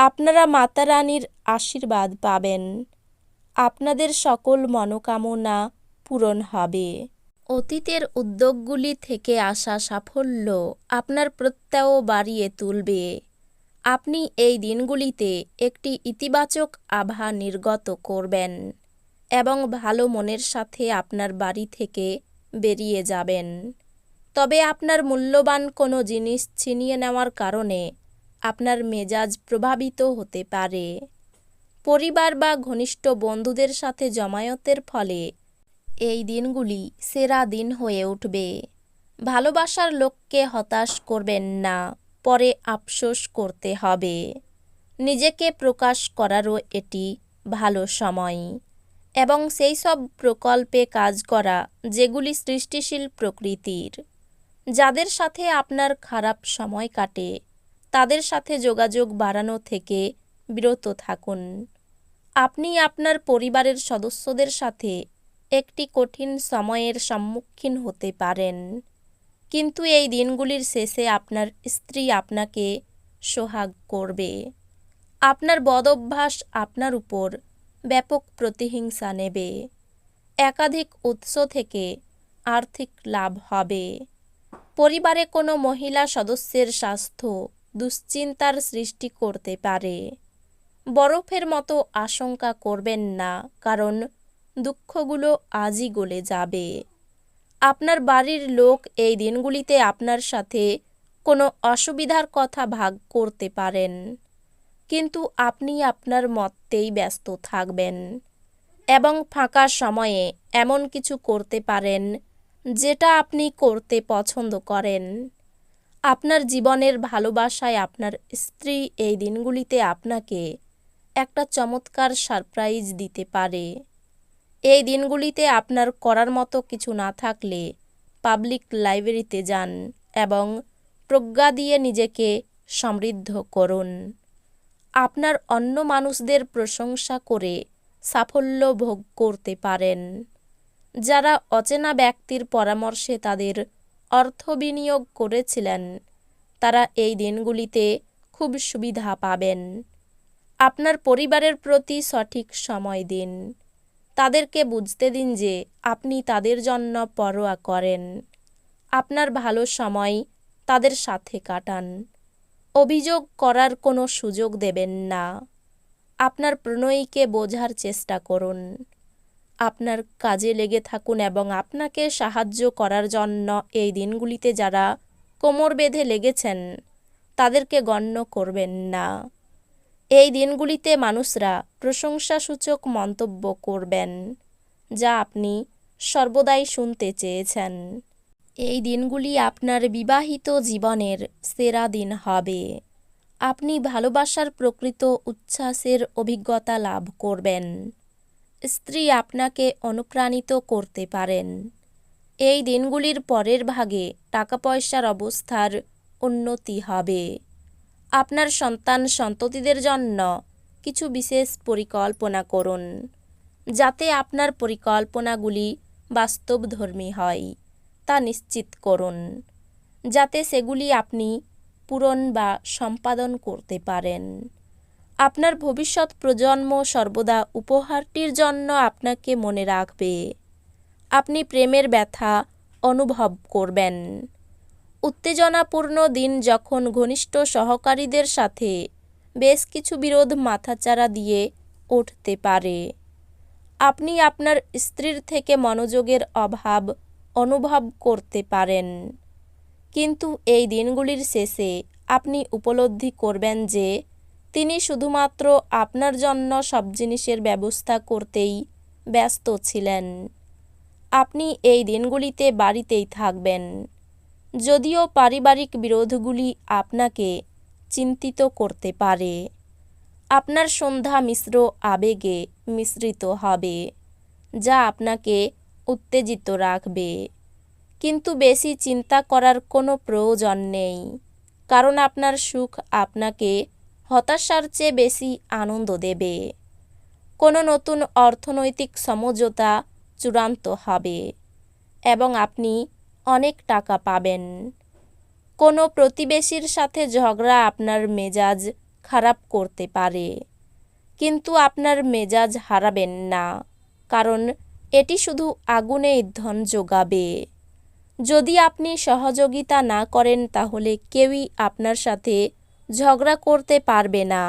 আপনারা মাতা রানীর আশীর্বাদ পাবেন। আপনাদের সকল মনোকামনা পূরণ হবে। অতীতের উদ্যোগগুলি থেকে আসা সাফল্য আপনার প্রত্যয় বাড়িয়ে তুলবে। আপনি এই দিনগুলিতে একটি ইতিবাচক আভা নির্গত করবেন এবং ভালো মনের সাথে আপনার বাড়ি থেকে বেরিয়ে যাবেন। তবে আপনার মূল্যবান কোনো জিনিস ছিনিয়ে নেওয়ার কারণে আপনার মেজাজ প্রভাবিত হতে পারে। পরিবার বা ঘনিষ্ঠ বন্ধুদের সাথে জমায়েতের ফলে এই দিনগুলি সেরা দিন হয়ে উঠবে। ভালোবাসার লোককে হতাশ করবেন না, পরে আফসোস করতে হবে। নিজেকে প্রকাশ করারও এটি ভালো সময়। এবং সেই সব প্রকল্পে কাজ করা, যেগুলি সৃষ্টিশীল প্রকৃতির, যাদের সাথে আপনার খারাপ সময় কাটে তাদের সাথে যোগাযোগ বাড়ানো থেকে বিরত থাকুন। আপনি আপনার পরিবারের সদস্যদের সাথে একটি কঠিন সময়ের সম্মুখীন হতে পারেন। কিন্তু এই দিনগুলির শেষে আপনার স্ত্রী আপনাকে সোহাগ করবে। আপনার বদ অভ্যাস আপনার উপর ব্যাপক প্রতিহিংসা নেবে। একাধিক উৎস থেকে আর্থিক লাভ হবে। পরিবারে কোনো মহিলা সদস্যের স্বাস্থ্য দুশ্চিন্তার সৃষ্টি করতে পারে। বরফের মতো আশঙ্কা করবেন না, কারণ দুঃখগুলো আজই গলে যাবে। আপনার বাড়ির লোক এই দিনগুলিতে আপনার সাথে কোনো অসুবিধার কথা ভাগ করতে পারেন, কিন্তু আপনি আপনার মতেই ব্যস্ত থাকবেন এবং ফাঁকা সময়ে এমন কিছু করতে পারেন যেটা আপনি করতে পছন্দ করেন। আপনার জীবনের ভালোবাসায় আপনার স্ত্রী এই দিনগুলিতে আপনাকে একটা চমৎকার সারপ্রাইজ দিতে পারে। এই দিনগুলিতে আপনার করার মতো কিছু না থাকলে পাবলিক লাইব্রেরিতে যান এবং প্রজ্ঞা দিয়ে নিজেকে সমৃদ্ধ করুন। আপনার অন্য মানুষদের প্রশংসা করে সাফল্য ভোগ করতে পারেন। যারা অচেনা ব্যক্তির পরামর্শে তাদের অর্থ বিনিয়োগ করেছিলেন। তারা এই দিনগুলিতে খুব সুবিধা পাবেন। আপনার পরিবারের প্রতি সঠিক সময় দিন। তাদেরকে বুঝতে দিন যে আপনি তাদের জন্য পরোয়া করেন। আপনার ভালো সময় তাদের সাথে কাটান। অভিযোগ করার কোনো সুযোগ দেবেন না। আপনার প্রণয়ীকে বোঝার চেষ্টা করুন। আপনার কাজে লেগে থাকুন এবং আপনাকে সাহায্য করার জন্য এই দিনগুলিতে যারা কোমর বেঁধে লেগেছেন, তাদেরকে গণ্য করবেন না। এই দিনগুলিতে মানুষরা প্রশংসাসূচক মন্তব্য করবেন, যা আপনি সর্বদাই শুনতে চেয়েছেন। এই দিনগুলি আপনার বিবাহিত জীবনের সেরা দিন হবে। আপনি ভালোবাসার প্রকৃত উচ্ছ্বাসের অভিজ্ঞতা লাভ করবেন। স্ত্রী আপনাকে অনুপ্রাণিত করতে পারেন। এই দিনগুলির পরের ভাগে টাকা পয়সার অবস্থার উন্নতি হবে। আপনার সন্তান সন্ততিদের জন্য কিছু বিশেষ পরিকল্পনা করুন, যাতে আপনার পরিকল্পনাগুলি বাস্তবধর্মী হয়, তা নিশ্চিত করুন, যাতে সেগুলি আপনি পূরণ বা সম্পাদন করতে পারেন। আপনার ভবিষ্যৎ প্রজন্ম সর্বদা উপহারটির জন্য আপনাকে মনে রাখবে। আপনি প্রেমের ব্যথা অনুভব করবেন। উত্তেজনাপূর্ণ দিন যখন ঘনিষ্ঠ সহকারীদের সাথে বেশ কিছু বিরোধ মাথাচাড়া দিয়ে উঠতে পারে। আপনি আপনার স্ত্রীর থেকে মনোযোগের অভাব অনুভব করতে পারেন। কিন্তু এই দিনগুলির শেষে আপনি উপলব্ধি করবেন যে তিনি শুধুমাত্র আপনার জন্য সব জিনিসের ব্যবস্থা করতেই ব্যস্ত ছিলেন। আপনি এই দিনগুলিতে বাড়িতেই থাকবেন। যদিও পারিবারিক বিরোধগুলি আপনাকে চিন্তিত করতে পারে। আপনার সন্ধ্যা মিশ্র আবেগে মিশ্রিত হবে, যা আপনাকে উত্তেজিত রাখবে। কিন্তু বেশি চিন্তা করার কোনো প্রয়োজন নেই, কারণ আপনার সুখ আপনাকে হতাশার চেয়ে বেশি আনন্দ দেবে। কোনো নতুন অর্থনৈতিক সমঝোতা চূড়ান্ত হবে এবং আপনি অনেক টাকা পাবেন। কোনো প্রতিবেশীর সাথে ঝগড়া আপনার মেজাজ খারাপ করতে পারে, কিন্তু আপনার মেজাজ হারাবেন না, কারণ এটি শুধু আগুনে ইন্ধন যোগাবে। যদি আপনি সহযোগিতা না করেন, তাহলে কেউই আপনার সাথে ঝগড়া করতে পারবে না।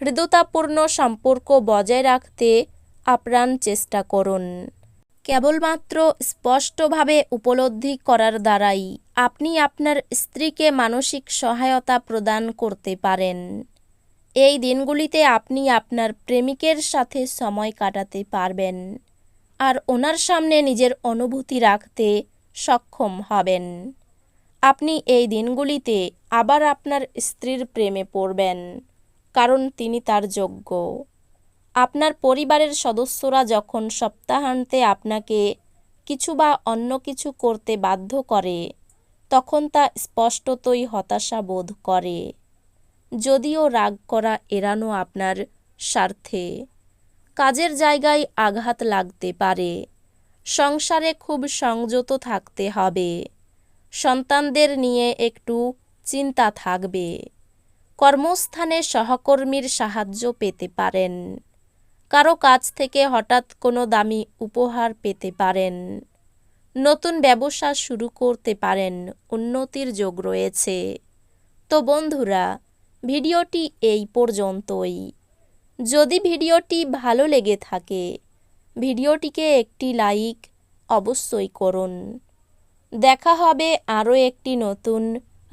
হৃদয়তাপূর্ণ সম্পর্ক বজায় রাখতে আপ্রাণ চেষ্টা করুন। কেবলমাত্র স্পষ্টভাবে উপলব্ধি করার দ্বারাই আপনি আপনার স্ত্রীকে মানসিক সহায়তা প্রদান করতে পারেন। এই দিনগুলিতে আপনি আপনার প্রেমিকের সাথে সময় কাটাতে পারবেন আর ওনার সামনে নিজের অনুভূতি রাখতে সক্ষম হবেন। আপনি এই দিনগুলিতে আবার আপনার স্ত্রীর প্রেমে পড়বেন, কারণ তিনি তার যোগ্য। আপনার পরিবারের সদস্যরা যখন সপ্তাহান্তে আপনাকে কিছু বা অন্য কিছু করতে বাধ্য করে, তখন তা স্পষ্টতই হতাশা বোধ করে। যদিও রাগ করা এড়ানো আপনার স্বার্থে, কাজের জায়গায় আঘাত লাগতে পারে, সংসারে খুব সংযত থাকতে হবে। সন্তানদের নিয়ে একটু চিন্তা থাকবে। কর্মস্থানে সহকর্মীর সাহায্য পেতে পারেন। কারও কাছ থেকে হঠাৎ কোনো দামি উপহার পেতে পারেন। নতুন ব্যবসা শুরু করতে পারেন, উন্নতির যোগ রয়েছে। তো বন্ধুরা, ভিডিওটি এই পর্যন্তই। যদি ভিডিওটি ভালো লেগে থাকে, ভিডিওটিকে একটি লাইক অবশ্যই করুন। দেখা হবে আরও একটি নতুন